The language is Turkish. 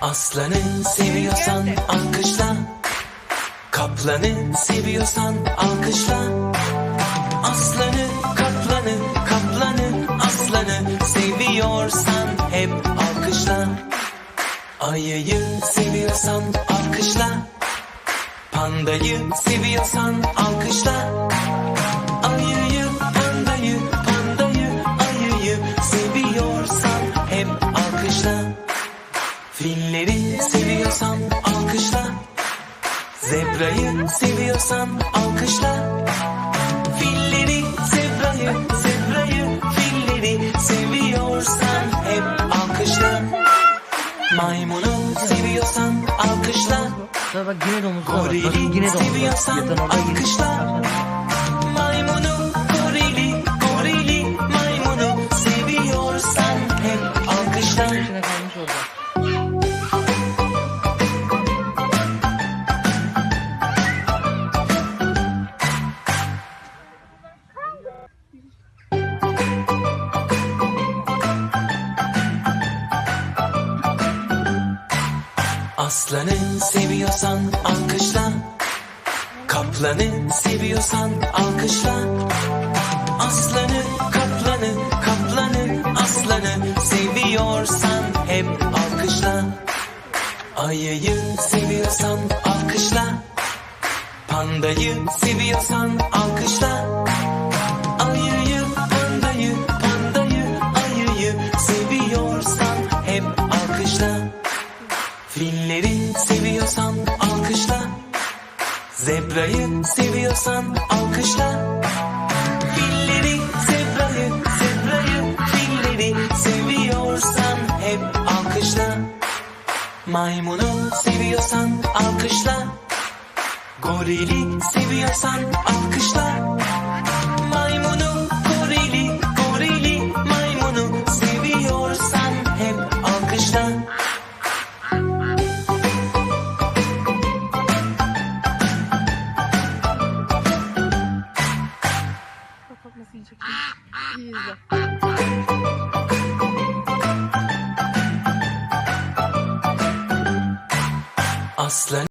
Aslanı seviyorsan alkışla. Kaplanı seviyorsan alkışla. Aslanı, kaplanı, kaplanı, aslanı seviyorsan hep alkışla. Ayıyı seviyorsan alkışla. Pandayı seviyorsan alkışla. Ayıyı, pandayı, pandayı, ayıyı seviyorsan hep alkışla. Filleri seviyorsan alkışla. Zebrayı seviyorsan alkışla. Filleri, zebrayı, zebrayı, filleri seviyorsan hep alkışla. Maymunu seviyorsan alkışla. Sonra bak yine var. Bakın Yatan orada alkışla. Maymunu, gorili, gorili, maymunu seviyorsan hep alkışla. İçine kalmış orada. Aslanı seviyorsan alkışla. Kaplanı seviyorsan alkışla. Aslanı, kaplanı, kaplanı, aslanı seviyorsan hep alkışla. Ayıyı seviyorsan alkışla. Pandayı seviyorsan alkışla. Zebrayı seviyorsan alkışla. Filleri, zebrayı, zebrayı, filleri seviyorsan hep alkışla. Maymunu seviyorsan alkışla. Gorili seviyorsan alkışla. Olha como o gente aqui. Isa.